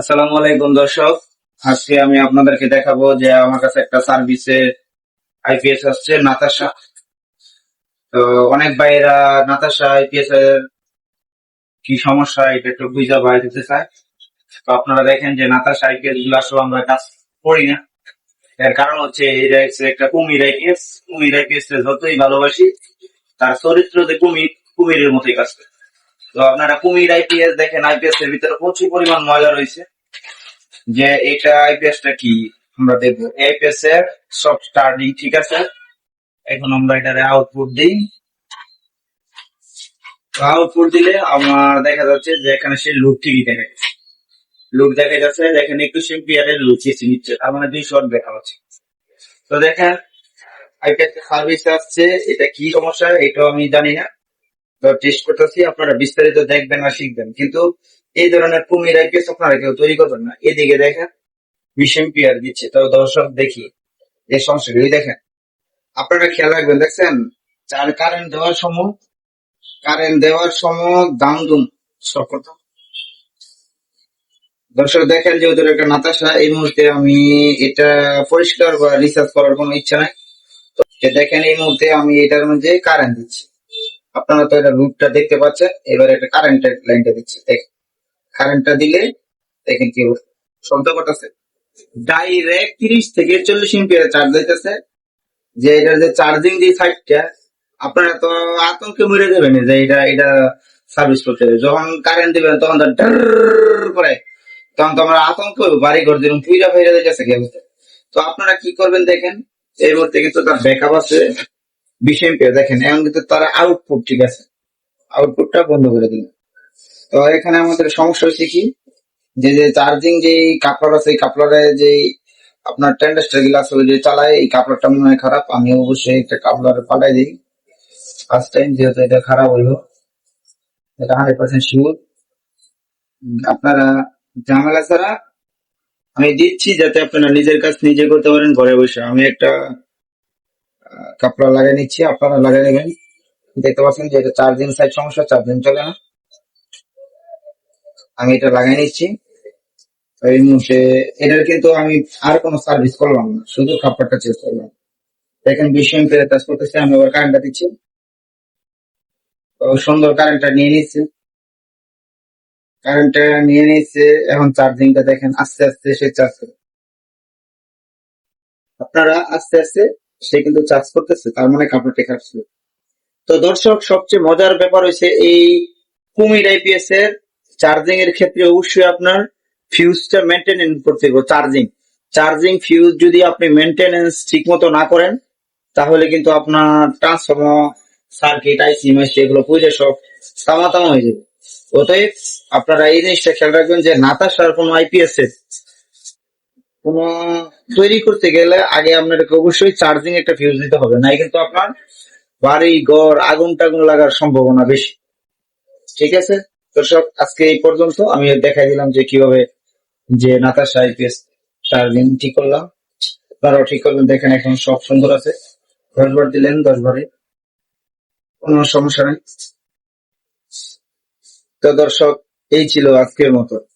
আসসালামু আলাইকুম, দর্শক। আজকে আমি আপনাদেরকে দেখাবো যে আমার কাছে একটা সার্ভিসে আইপিএস আসছে, নাতাশা। তো অনেক ভাইয়েরা নাতাশা আইপিএস এর কি সমস্যা এটা একটু বুঝা ভাই দিতে চায়। তো আপনারা দেখেন যে নাতাশা আইপিএসগুলো আসলে আমরা কাজ করি না। এর কারণ হচ্ছে এটা হচ্ছে একটা কুমির আইপিএস কুমির আইপিএস যতই ভালোবাসি, তার চরিত্র যে কুমির, কুমিরের মতোই কাজ করে। তো আপনারা কুমির আইপিএস দেখেন আইপিএস এর ভিতরে প্রচুর পরিমাণ ময়লা রয়েছে। যে এটা আইপিএস টা কি, আমরা দেখব। আইপিএস এর সব স্টার্টিং ঠিক আছে? এখন আমরা এটারে আউটপুট দিই। আউটপুট দিলে আমার দেখা যাচ্ছে যে এখানে সেই লুক টিভি দেখা যাচ্ছে লুক দেখা যাচ্ছে এখানে একটু সিম্পিয়ারের লুচিয়েছে নিচ্ছে। তার মানে দুই শট দেখা হচ্ছে। তো দেখেন আইপিএস সার্ভিস আসছে। এটা কি সমস্যা? এটাও আমি জানি না। টেস্ট করতেছি, আপনারা বিস্তারিত দেখবেন আর শিখবেন। কিন্তু এই ধরনের কুমির আইপিএস আপনারা কেউ তৈরি করবেন না। এদিকে দেখেন বিশ এম্পিয়ার দিচ্ছে। তো দর্শক দেখি এই সমস্যাগুলি দেখেন, আপনারা খেয়াল রাখবেন, দেখছেন? চার কারেন্ট দেওয়ার সময় কারেন্ট দেওয়ার সময় দাম দুম। সব দর্শক দেখেন, যেহেতু এটা একটা নাতাশা, এই মুহূর্তে আমি এটা পরিষ্কার বা রিসার্চ করার কোনো ইচ্ছা নাই। তো দেখেন, এই মুহূর্তে আমি এটার মধ্যে কারেন্ট দিচ্ছি। আপনারা তো এটা রুটটা দেখতে পাচ্ছেন। এবার একটা কারেন্টের লাইনটা দিচ্ছি। কারেন্টটা দিলে দেখেন কি। শব্দ করতেছে। ডাইরেক্ট তিরিশ থেকে চল্লিশ এম্পিয়ার চার্জ দিতেছে যে এটার যে চার্জিং যে সাইডটা আপনারা তো আতঙ্কে মরে দেবেন যে এটা এটা সার্ভিস করতে যখন কারেন্ট দিবেন, তখন তো ডার করে। তখন তো আমরা আতঙ্ক বাড়ি ঘর যেরকম পুইরা ফেরা দিতেছে তো আপনারা কি করবেন দেখেন? এই মুহূর্তে কিন্তু তার ব্যাকআপ আছে। বিশ এম্পিয়ার দেখেন, এখন কিন্তু তার আউটপুট ঠিক আছে। আউটপুটটা বন্ধ করে দিন তো এখানে আমাদের সমস্যা হচ্ছে কি? যে যে চার্জিং যে কাপড় আছে, এই কাপড়ে যে আপনার টেন্ডাস্টার গ্লাস যে চালায়, এই কাপড়টা মনে হয় খারাপ। আমি অবশ্যই একটা কাপড় পাঠাই দিই। ফার্স্ট টাইম যেহেতু এটা খারাপ হইল, এটা হান্ড্রেড পার্সেন্ট শিওর আপনারা ঝামেলা ছাড়া আমি দিচ্ছি যাতে আপনারা নিজের কাজ নিজে করতে পারেন, ঘরে বসে। আমি একটা কাপড় লাগিয়ে নিচ্ছি, আপনারা লাগিয়ে নেবেন। দেখতে পাচ্ছেন যে এটা চার্জিং সাইড সমস্যা চার্জিং চলে না। আমি এটা লাগিয়ে নিচ্ছি। এই মুহূর্তে এটার কিন্তু আমি আর কোনো সার্ভিস করলাম না, শুধু কাপড়টা চেঞ্জ করলাম। দেখেন বিশ এম্পিয়ার কাজ করতেছে, আমি আবার কারেন্টটা দিচ্ছি। সুন্দর কারেন্টটা নিয়ে নিচ্ছে। কারেন্টটা নিয়ে নিচ্ছে এখন চার্জিংটা দেখেন আস্তে আস্তে সে চার্জ করে। আপনারা আস্তে আস্তে সে কিন্তু চার্জ করতেছে, তার মানে কাপড়টা খারাপ ছিল তো দর্শক, সবচেয়ে মজার ব্যাপার হয়েছে এই কুমির আইপিএস এর চার্জিং এর ক্ষেত্রে অবশ্যই আপনার ফিউজটা মেনটেনেন্স করতে হবে চার্জিং চার্জিং ফিউজ যদি আপনি মেনটেনেন্স ঠিক মতো না করেন, তাহলে কিন্তু আপনার ট্রান্সফর্মার সার্কিট আইসি মাইসি এগুলো পুজো সব তামাতামা হয়ে যাবে। অতএব আপনারা এই জিনিসটা খেয়াল রাখবেন যে নাতাশার কোনো আইপিএস এর কোন তৈরি করতে গেলে আগে আপনাকে অবশ্যই চার্জিং একটা ফিউজ দিতে হবে। নাই কিন্তু আপনার বাড়ি, ঘর, আগুন টাগুন লাগার সম্ভাবনা বেশি। ঠিক আছে? দর্শক, আজকে এই পর্যন্ত আমি দেখাই দিলাম যে কীভাবে যে নাতাশা আইপিএস চার্জিং ঠিক করলাম। তারাও ঠিক করবেন। দেখেন এখন সব সুন্দর আছে। দশ বার দিলেন, দশ বারে। কোনো সমস্যা নেই। তো দর্শক, এই ছিল আজকের মতো।